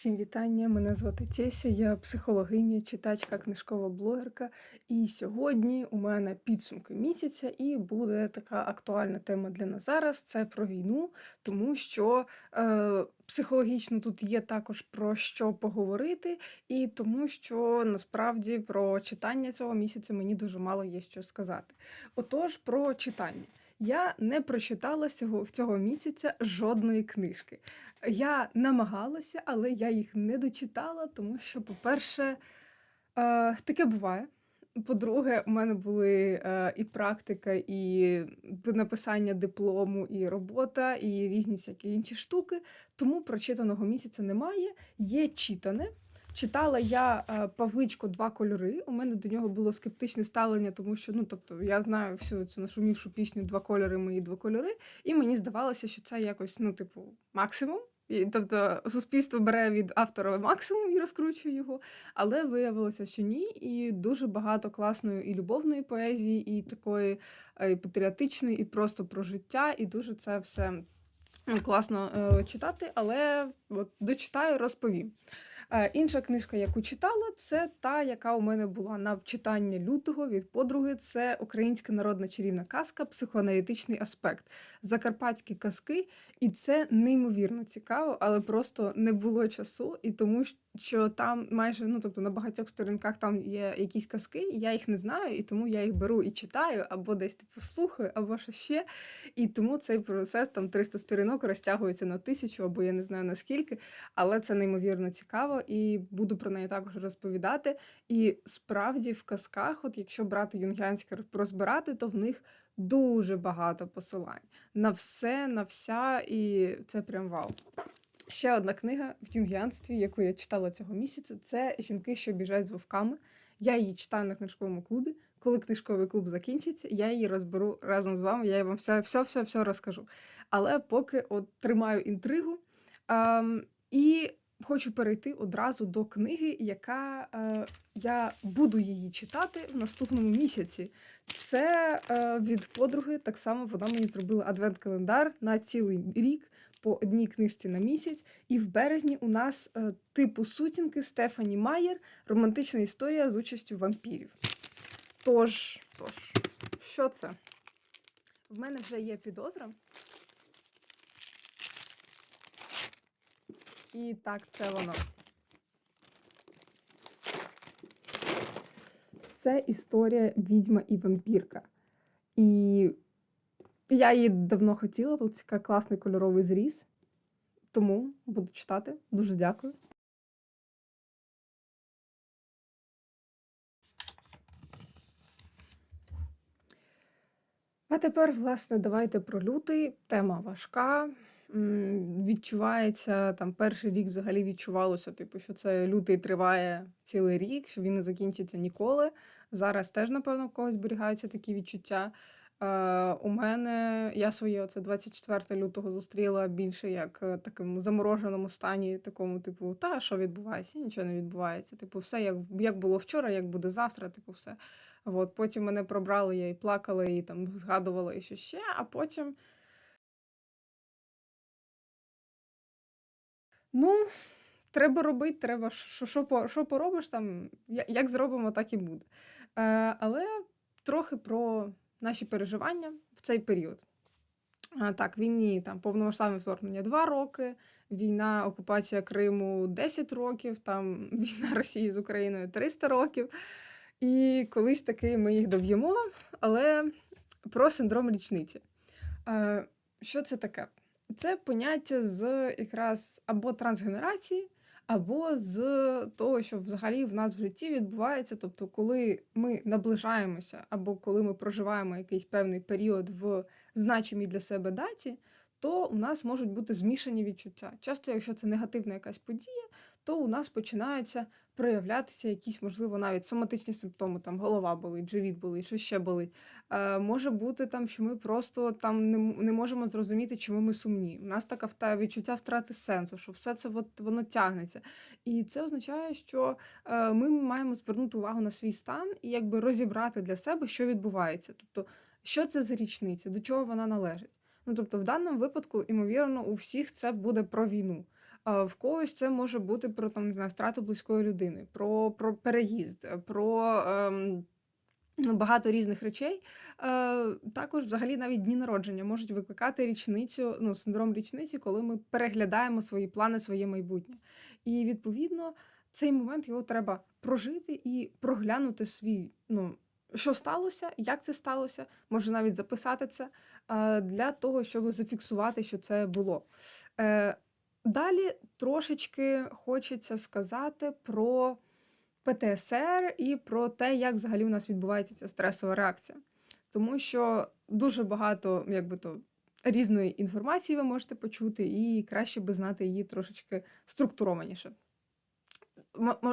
Всім вітання! Мене звати Теся, я психологиня, читачка, книжкова блогерка. І сьогодні у мене підсумки місяця, і буде така актуальна тема для нас зараз це про війну, тому що е, психологічно тут є також про що поговорити, і тому що насправді про читання цього місяця мені дуже мало є що сказати. Отож, про читання. Я не прочитала цього, цього місяця жодної книжки. Я намагалася, але я їх не дочитала, тому що, по-перше, е, таке буває. По-друге, у мене були е, і практика, і написання диплому, і робота, і різні всякі інші штуки. Тому прочитаного місяця немає. Є читане. Читала я е, Павличко два кольори. У мене до нього було скептичне ставлення, тому що ну тобто я знаю всю цю нашумівшу пісню Два кольори, мої два кольори, і мені здавалося, що це якось, ну, типу, максимум. І, Тобто суспільство бере від автора максимум і розкручує його, але виявилося, що ні. І дуже багато класної і любовної поезії, і такої е, і патріотичної, і просто про життя, і дуже це все класно е, читати. Але от дочитаю, розповім. Е, інша книжка, яку читала, це та, яка у мене була на читання лютого від подруги. Це українська народна чарівна казка, психоаналітичний аспект, закарпатські казки, і це неймовірно цікаво, але просто не було часу, і тому що там майже ну тобто на багатьох сторінках там є якісь казки, і я їх не знаю, і тому я їх беру і читаю, або десь типу слухаю, або що ще. І тому цей процес там 300 сторінок розтягується на тисячу, або я не знаю наскільки, але це неймовірно цікаво, і буду про неї також розповідати. І справді в казках, от якщо брати юнгіанське розбирати, то в них дуже багато посилань на все, на вся, і це прям вау. Ще одна книга в юнгіанстві, яку я читала цього місяця, це Жінки, що біжать з вовками. Я її читаю на книжковому клубі. Коли книжковий клуб закінчиться, я її розберу разом з вами. Я вам все все, все, все розкажу. Але поки от тримаю інтригу. Ем, і хочу перейти одразу до книги, яка е, я буду її читати в наступному місяці. Це е, від подруги. Так само вона мені зробила адвент-календар на цілий рік по одній книжці на місяць. І в березні у нас е, типу сутінки Стефані Майєр, романтична історія з участю вампірів. Тож, тож, що це? В мене вже є підозра. І так, це воно. Це історія відьма і вампірка. І я її давно хотіла, тут такий класний кольоровий зріз. Тому буду читати. Дуже дякую. А тепер, власне, давайте про лютий. Тема важка. Відчувається там перший рік взагалі відчувалося, типу, що це лютий триває цілий рік, що він не закінчиться ніколи. Зараз теж, напевно, в когось зберігаються такі відчуття. Е, у мене я своє оце 24 лютого зустріла більше як е, такому замороженому стані, такому, типу, та що відбувається, нічого не відбувається. Типу, все як як було вчора, як буде завтра, типу, все. От, Потім мене пробрали, я і плакала, і там згадувала і що ще, а потім. Ну, треба робити, треба, що що, що поробиш там, як зробимо, так і буде. Е, Але трохи про наші переживання в цей період. А, Так, війні там повномасштабне вторгнення 2 роки, війна, окупація Криму 10 років, там війна Росії з Україною 300 років. І колись таки ми їх доб'ємо, але про синдром річниці. Е, Що це таке? Це поняття з якраз або трансгенерації, або з того, що взагалі в нас в житті відбувається. Тобто, коли ми наближаємося, або коли ми проживаємо якийсь певний період в значимій для себе даті, то у нас можуть бути змішані відчуття. Часто, якщо це негативна якась подія, то у нас починаються проявлятися якісь, можливо, навіть соматичні симптоми, там голова болить, живіт болить, що ще болить. Е, Може бути там, що ми просто там не не можемо зрозуміти, чому ми сумні. У нас таке відчуття втрати сенсу, що все це от, воно тягнеться. І це означає, що е, ми маємо звернути увагу на свій стан і якби розібрати для себе, що відбувається. Тобто, що це за річниця, до чого вона належить. Ну, тобто, в даному випадку, ймовірно, у всіх це буде про війну. А в когось це може бути про там, не знаю, втрату близької людини, про, про переїзд, е, про. Ем, Ну, багато різних речей. Е, також, взагалі, навіть дні народження можуть викликати річницю, ну, синдром річниці, коли ми переглядаємо свої плани, своє майбутнє. І відповідно цей момент його треба прожити і проглянути свій, ну, що сталося, як це сталося, може навіть записати це е, для того, щоб зафіксувати, що це було. Далі трошечки хочеться сказати про. ПТСР і про те, як взагалі у нас відбувається ця стресова реакція. Тому що дуже багато якби то, різної інформації ви можете почути, і краще би знати її трошечки структурованіше.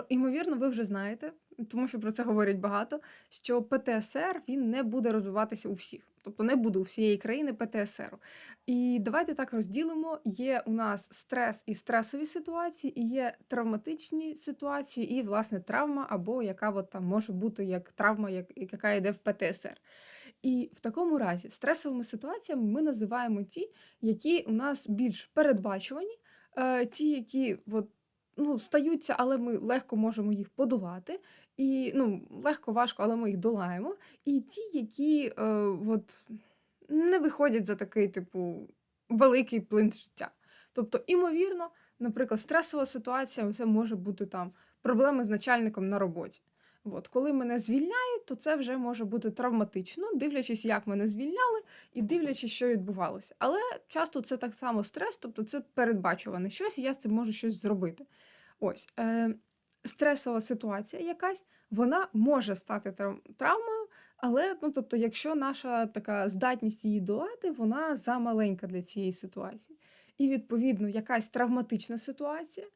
Ймовірно, ви вже знаєте, тому що про це говорять багато, що ПТСР він не буде розвиватися у всіх. Тобто не буде у всієї країни ПТСР. І давайте так розділимо: є у нас стрес і стресові ситуації, і є травматичні ситуації, і, власне, травма, або яка от там може бути як травма, як, яка йде в ПТСР. І в такому разі стресовими ситуаціями ми називаємо ті, які у нас більш передбачувані, е, ті, які от, ну, стаються, але ми легко можемо їх подолати. І ну, легко, важко, але ми їх долаємо. І ті, які е, от, не виходять за такий, типу, великий плин життя. Тобто, імовірно, наприклад, стресова ситуація це може бути там проблеми з начальником на роботі. От, коли мене звільняють, то це вже може бути травматично, дивлячись, як мене звільняли, і дивлячись, що відбувалося. Але часто це так само стрес, тобто це передбачуване щось, і я з цим можу щось зробити. Ось. Е, стресова ситуація якась, вона може стати травмою, але ну, тобто, якщо наша така здатність її долати, вона замаленька для цієї ситуації. І, відповідно, якась травматична ситуація,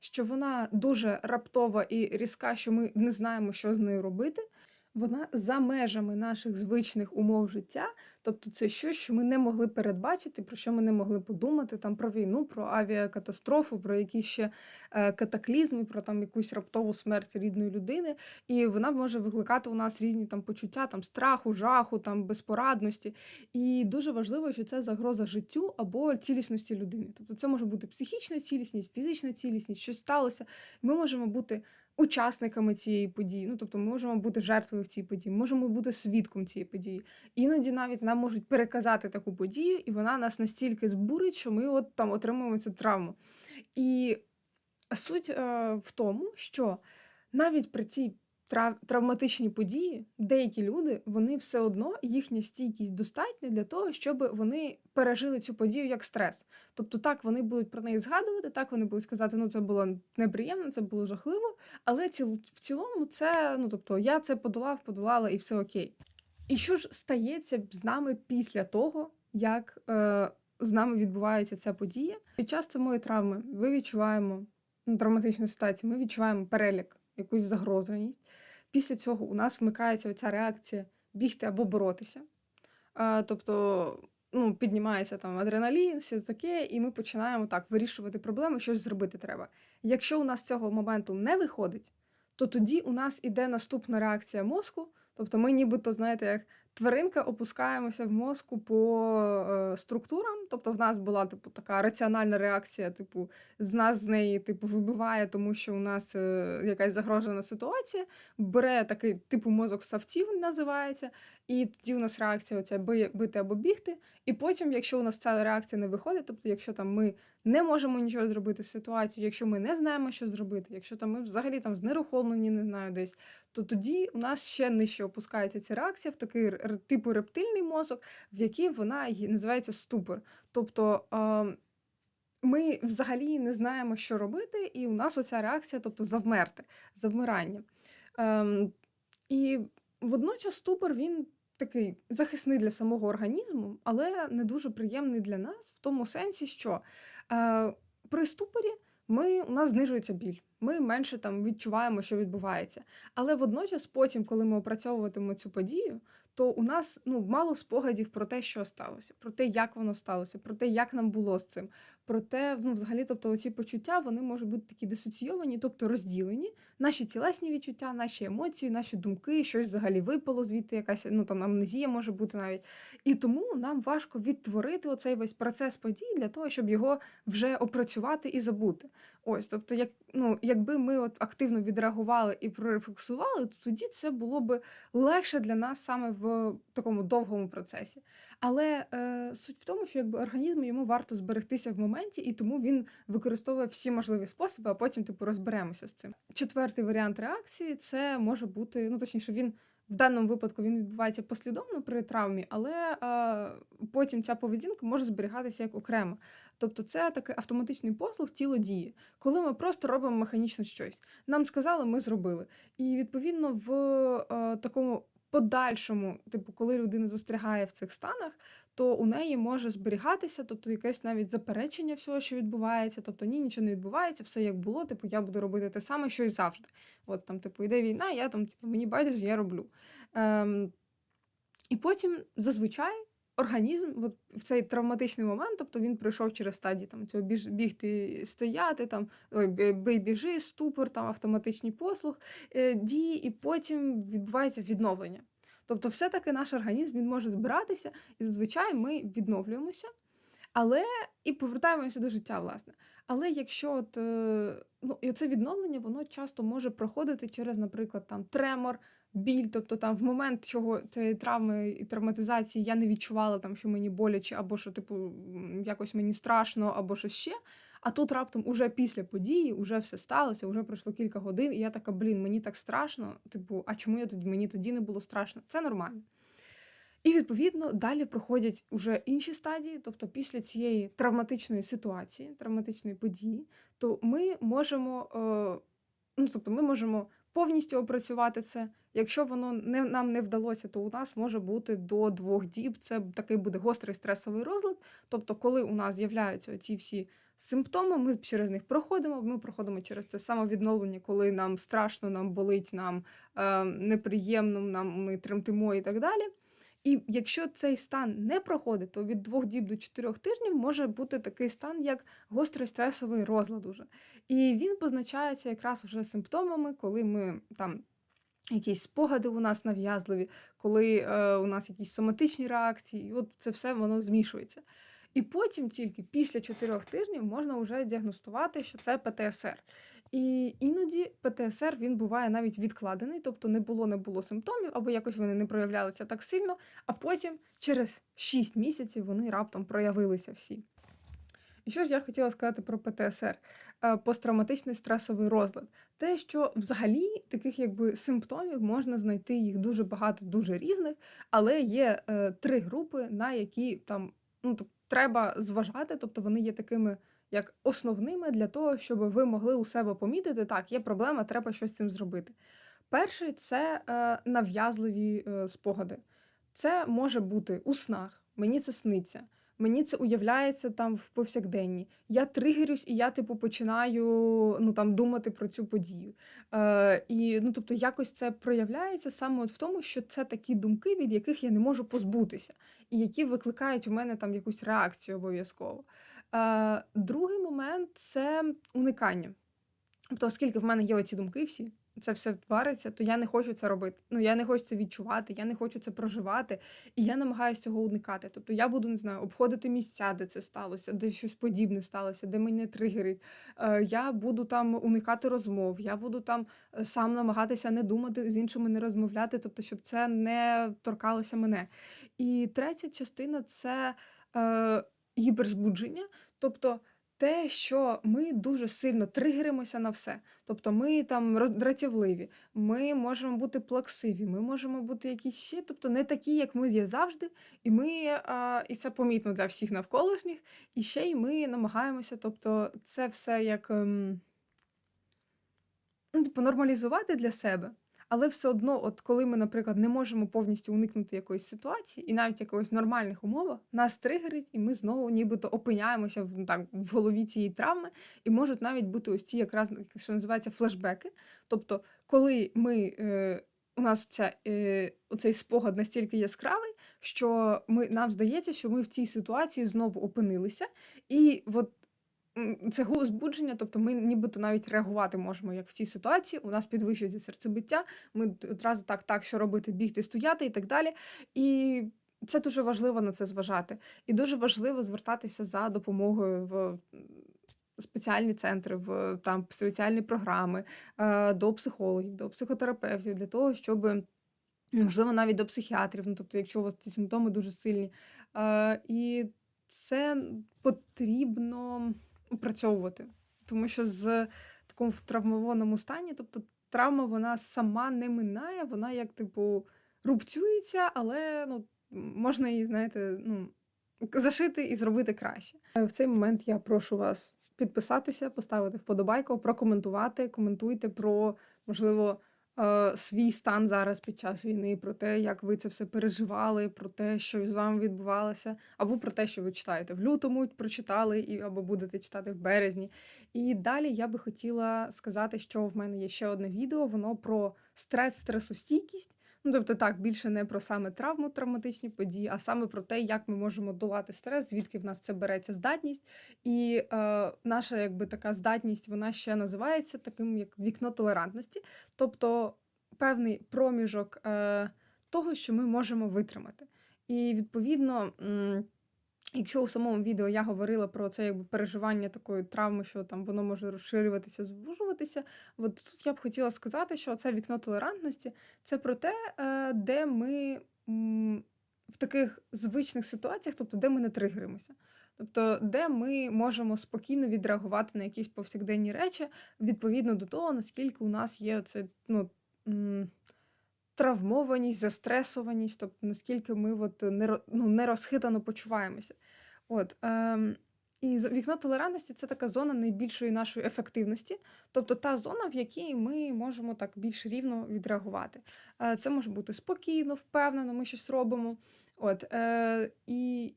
що вона дуже раптова і різка, що ми не знаємо, що з нею робити вона за межами наших звичних умов життя, тобто це щось, що ми не могли передбачити, про що ми не могли подумати там про війну, про авіакатастрофу, про якісь ще е, катаклізми, про там якусь раптову смерть рідної людини. І вона може викликати у нас різні там почуття там страху, жаху, там безпорадності. І дуже важливо, що це загроза життю або цілісності людини. Тобто це може бути психічна цілісність, фізична цілісність, щось сталося. Ми можемо бути учасниками цієї події. Ну, тобто, ми можемо бути жертвою в цій події, можемо бути свідком цієї події. Іноді навіть нам можуть переказати таку подію, і вона нас настільки збурить, що ми от там отримуємо цю травму. І суть е, в тому, що навіть при цій травматичні події, деякі люди, вони все одно їхня стійкість достатня для того, щоб вони пережили цю подію як стрес. Тобто, так вони будуть про неї згадувати, так вони будуть сказати, ну це було неприємно, це було жахливо, але в цілому це, ну тобто, я це подолав, подолала і все окей. І що ж стається з нами після того, як е, з нами відбувається ця подія? Під час самої травми ви відчуваємо ну, травматичну ситуацію, ми відчуваємо перелік, якусь загрозеність. Після цього у нас вмикається оця реакція бігти або боротися. А, Тобто ну, піднімається там адреналін, все таке, і ми починаємо так вирішувати проблеми, щось зробити треба. Якщо у нас цього моменту не виходить, то тоді у нас іде наступна реакція мозку. Тобто ми нібито, знаєте, як тваринка опускаємося в мозку по е, структурам. Тобто в нас була типу така раціональна реакція, типу, з нас з неї типу вибиває, тому що у нас е, якась загрожена ситуація. Бере такий типу мозок савців називається, і тоді у нас реакція оця бити або бігти. І потім, якщо у нас ця реакція не виходить, тобто, якщо там ми не можемо нічого зробити з ситуацією, якщо ми не знаємо, що зробити, якщо там ми взагалі там знерухомлені, не знаю десь, то тоді у нас ще нижче опускається ця реакція в такий типу рептильний мозок, в який вона називається ступор. Тобто ми взагалі не знаємо, що робити, і у нас оця реакція, тобто завмерти, завмирання. Ем, і водночас ступор він такий захисний для самого організму, але не дуже приємний для нас в тому сенсі, що е, при ступорі ми, у нас знижується біль. Ми менше там відчуваємо, що відбувається. Але водночас, потім, коли ми опрацьовуватимемо цю подію, то у нас ну, мало спогадів про те, що сталося, про те, як воно сталося, про те, як нам було з цим. Про те, ну, взагалі, тобто, ці почуття вони можуть бути такі дисоційовані, тобто розділені. Наші тілесні відчуття, наші емоції, наші думки, щось взагалі випало звідти, якась ну там амнезія може бути навіть. І тому нам важко відтворити оцей весь процес подій для того, щоб його вже опрацювати і забути. Ось, тобто, як ну, якби ми от активно відреагували і прорефлексували, то тоді це було би легше для нас саме в такому довгому процесі. Але е, суть в тому, що якби організму йому варто зберегтися в моменті, і тому він використовує всі можливі способи, а потім типу розберемося з цим. Четвертий варіант реакції це може бути, ну точніше, він. В даному випадку він відбувається послідовно при травмі, але е, потім ця поведінка може зберігатися як окремо. Тобто це такий автоматичний послуг тіло діє, коли ми просто робимо механічно щось. Нам сказали, ми зробили. І відповідно в е, такому подальшому, типу, коли людина застрягає в цих станах, то у неї може зберігатися, тобто якесь навіть заперечення всього, що відбувається. Тобто ні, нічого не відбувається, все як було. Типу, я буду робити те саме, що й завжди. От там, типу, йде війна, я там, типу, мені байдуже, я роблю. Ем, І потім зазвичай. Організм от в цей травматичний момент, тобто він пройшов через стадії там цього біж, бігти, стояти, там ой, бий, біжи, ступор, там автоматичний послуг е, дії, і потім відбувається відновлення. Тобто, все-таки наш організм він може збиратися, і зазвичай ми відновлюємося, але і повертаємося до життя, власне. Але якщо от, е, ну, і це відновлення, воно часто може проходити через, наприклад, там тремор, біль, тобто там в момент чого цієї травми і травматизації я не відчувала, там, що мені боляче, або що, типу, якось мені страшно, або щось ще. А тут раптом, уже після події, вже все сталося, вже пройшло кілька годин, і я така, блін, мені так страшно. Типу, а чому я тоді мені тоді не було страшно? Це нормально. І відповідно далі проходять уже інші стадії, тобто після цієї травматичної ситуації, травматичної події, то ми можемо, е, ну тобто, ми можемо повністю опрацювати це. Якщо воно не нам не вдалося, то у нас може бути до двох діб. Це такий буде гострий стресовий розлад. Тобто, коли у нас з'являються ці всі симптоми, ми через них проходимо. Ми проходимо через це самовідновлення, коли нам страшно, нам болить, нам е, неприємно, нам ми тремтимо і так далі. І якщо цей стан не проходить, то від двох діб до чотирьох тижнів може бути такий стан, як гострий стресовий розлад. уже. І він позначається якраз уже симптомами, коли ми там. Якісь спогади у нас нав'язливі, коли е, у нас якісь соматичні реакції, і от це все воно змішується. І потім тільки після чотирьох тижнів можна вже діагностувати, що це ПТСР. І іноді ПТСР він буває навіть відкладений, тобто не було не було симптомів, або якось вони не проявлялися так сильно, а потім через 6 місяців вони раптом проявилися всі. І що ж я хотіла сказати про ПТСР, е, посттравматичний стресовий розлад. Те, що взагалі таких якби симптомів можна знайти їх дуже багато, дуже різних, але є е, три групи, на які там ну, треба зважати, тобто вони є такими як основними для того, щоб ви могли у себе помітити, так, є проблема, треба щось з цим зробити. Перший це е, нав'язливі е, спогади. Це може бути у снах, мені це сниться. Мені це уявляється там в повсякденні. Я тригерюсь, і я, типу, починаю ну там думати про цю подію. Е, І ну, тобто, якось це проявляється саме от в тому, що це такі думки, від яких я не можу позбутися, і які викликають у мене там якусь реакцію обов'язково. Е, Другий момент це уникання. Тобто, оскільки в мене є оці думки всі це все вариться, то я не хочу це робити. Ну я не хочу це відчувати, я не хочу це проживати, і я намагаюся цього уникати. Тобто я буду не знаю, обходити місця, де це сталося, де щось подібне сталося, де мене тригерить. Е, Я буду там уникати розмов, я буду там е, сам намагатися не думати з іншими, не розмовляти, тобто, щоб це не торкалося мене. І третя частина це гіперзбудження, тобто те, що ми дуже сильно тригеримося на все. Тобто ми там дратівливі, ми можемо бути плаксиві, ми можемо бути якісь ще, тобто не такі, як ми є завжди, і ми, а, і це помітно для всіх навколишніх, і ще й ми намагаємося, тобто це все як ем, ну, типу, нормалізувати для себе. Але все одно, от коли ми, наприклад, не можемо повністю уникнути якоїсь ситуації, і навіть якогось нормальних умовах, нас тригерить, і ми знову нібито опиняємося в так в голові цієї травми, і можуть навіть бути ось ці якраз що називається флешбеки. Тобто, коли ми е, у нас ця, е, оцей спогад настільки яскравий, що ми, нам здається, що ми в цій ситуації знову опинилися. І от це збудження, тобто ми нібито навіть реагувати можемо, як в цій ситуації. У нас підвищується серцебиття, ми одразу так, так, що робити, бігти, стояти і так далі. І це дуже важливо на це зважати. І дуже важливо звертатися за допомогою в спеціальні центри, в там спеціальні програми, е, до психологів, до психотерапевтів, для того, щоб можливо навіть до психіатрів. Ну, тобто, якщо у вас ці симптоми дуже сильні. Е, і це потрібно опрацьовувати, тому що з такому в травмованому стані, тобто травма вона сама не минає, вона як типу рубцюється, але ну, можна її, знаєте, ну, зашити і зробити краще. Е, В цей момент я прошу вас підписатися, поставити вподобайку, прокоментувати, коментуйте про, можливо, свій стан зараз під час війни, про те, як ви це все переживали, про те, що з вами відбувалося, або про те, що ви читаєте в лютому, прочитали, і або будете читати в березні. І далі я би хотіла сказати, що в мене є ще одне відео, воно про стрес, стресостійкість. Ну, тобто, так, більше не про саме травму, травматичні події, а саме про те, як ми можемо долати стрес, звідки в нас це береться здатність. І е, наша якби така здатність, вона ще називається таким як вікно толерантності, тобто певний проміжок е, того, що ми можемо витримати. І відповідно. м, Якщо у самому відео я говорила про це якби переживання такої травми, що там воно може розширюватися, звужуватися, от тут я б хотіла сказати, що це вікно толерантності це про те, е, де ми в таких звичних ситуаціях, тобто де ми не тригеримося. Тобто, де ми можемо спокійно відреагувати на якісь повсякденні речі відповідно до того, наскільки у нас є це ну, травмованість, застресованість, тобто наскільки ми от не, ну, не розхитано почуваємося. От, ем, і вікно толерантності це така зона найбільшої нашої ефективності, тобто та зона, в якій ми можемо так більш рівно відреагувати. Е, це може бути спокійно, впевнено, ми щось робимо. От, е, і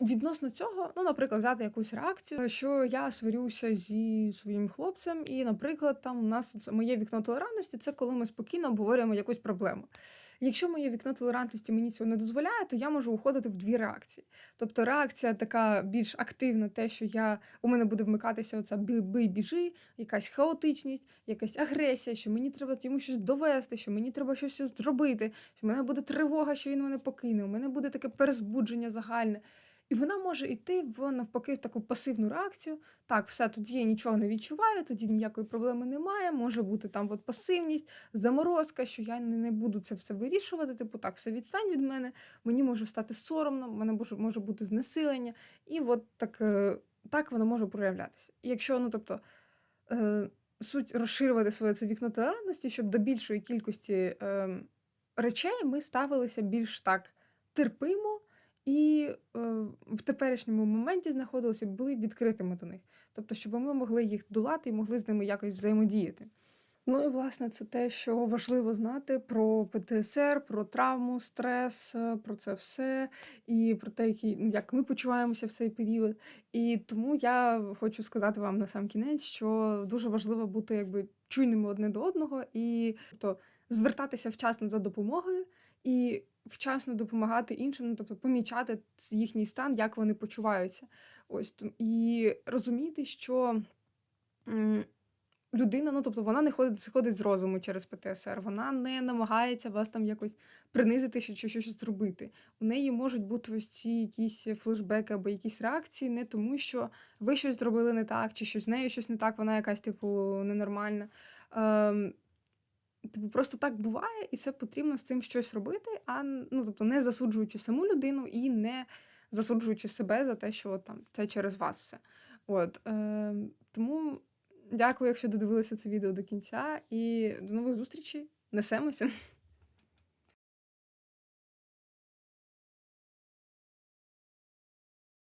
Відносно цього, ну, наприклад, взяти якусь реакцію, що я сварюся зі своїм хлопцем, і, наприклад, там у нас це моє вікно толерантності це коли ми спокійно обговорюємо якусь проблему. Якщо моє вікно толерантності мені цього не дозволяє, то я можу уходити в дві реакції. Тобто реакція така більш активна, те, що я у мене буде вмикатися оця бий біжи, якась хаотичність, якась агресія, що мені треба йому щось довести, що мені треба щось зробити, що в мене буде тривога, що він мене покине, у мене буде таке перезбудження загальне. І вона може йти в навпаки в таку пасивну реакцію. Так, все, тоді я нічого не відчуваю, тоді ніякої проблеми немає. Може бути там от пасивність, заморозка, що я не, буду це все вирішувати. Типу, так, все відстань від мене, мені може стати соромно, в мене може, може бути знесилення. І от так, е, так воно може проявлятися. І якщо, ну тобто. е, Суть розширювати своє це вікно толерантності, щоб до більшої кількості е, речей ми ставилися більш так терпимо і е, в теперішньому моменті знаходилися, були відкритими до них. Тобто, щоб ми могли їх долати і могли з ними якось взаємодіяти. Ну і власне це те, що важливо знати про ПТСР, про травму, стрес, е, про це все, і про те, як ми почуваємося в цей період. І тому я хочу сказати вам на сам кінець, що дуже важливо бути якби чуйними одне до одного і тобто, звертатися вчасно за допомогою і вчасно допомагати іншим, ну, тобто помічати їхній стан, як вони почуваються. Ось і розуміти, що. Людина, ну тобто вона не ходить, сходить з розуму через ПТСР, вона не намагається вас там якось принизити чи чи щось зробити. У неї можуть бути ось ці якісь флешбеки або якісь реакції, не тому, що ви щось зробили не так, чи щось з нею щось не так, вона якась, типу, ненормальна. Ем, Типу, просто так буває, і це потрібно з цим щось робити, а ну, тобто не засуджуючи саму людину і не засуджуючи себе за те, що там це через вас все. От, е, тому дякую, якщо додивилися це відео до кінця, і до нових зустрічей. Несемося.